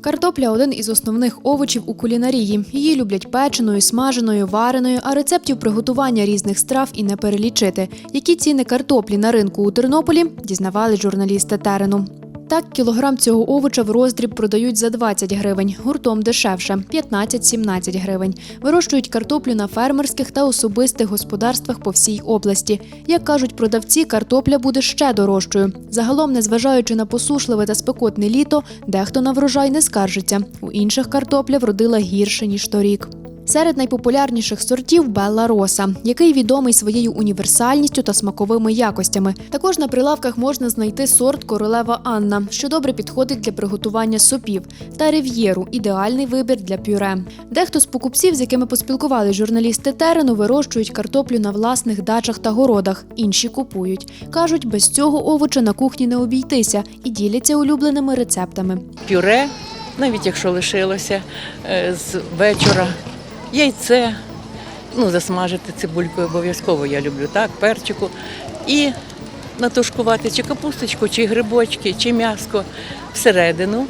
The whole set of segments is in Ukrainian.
Картопля один із основних овочів у кулінарії. Її люблять печеною, смаженою, вареною, а рецептів приготування різних страв і не перелічити. Які ціни картоплі на ринку у Тернополі дізнавали журналісти терену. Так, кілограм цього овоча в роздріб продають за 20 гривень, гуртом дешевше 15-17 гривень. Вирощують картоплю на фермерських та особистих господарствах по всій області. Як кажуть продавці, картопля буде ще дорожчою. Загалом, незважаючи на посушливе та спекотне літо, дехто на врожай не скаржиться. У інших картопля вродила гірше ніж торік. Серед найпопулярніших сортів Белла Роса, який відомий своєю універсальністю та смаковими якостями. Також на прилавках можна знайти сорт королева Анна, що добре підходить для приготування супів, та Рив'єру ідеальний вибір для пюре. Дехто з покупців, з якими поспілкували журналісти терену, вирощують картоплю на власних дачах та городах. Інші купують. кажуть, без цього овоча на кухні не обійтися і діляться улюбленими рецептами. пюре, навіть якщо лишилося е, з вечора, яйце, ну, засмажити цибулькою обов'язково я люблю, так, перчику. І натушкувати чи капусточку, чи грибочки, чи м'яско всередину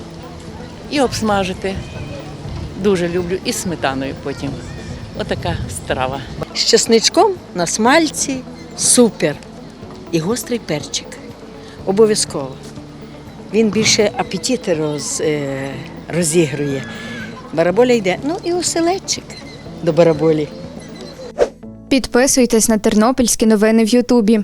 і обсмажити. Дуже люблю. І сметаною потім. Отака страва. з чесничком на смальці супер. І гострий перчик. Обов'язково. Він більше апетити роз, е, розігрує. Бараболя йде. Ну і оселедчик до бараболі. Підписуйтесь на тернопільські новини в Ютубі.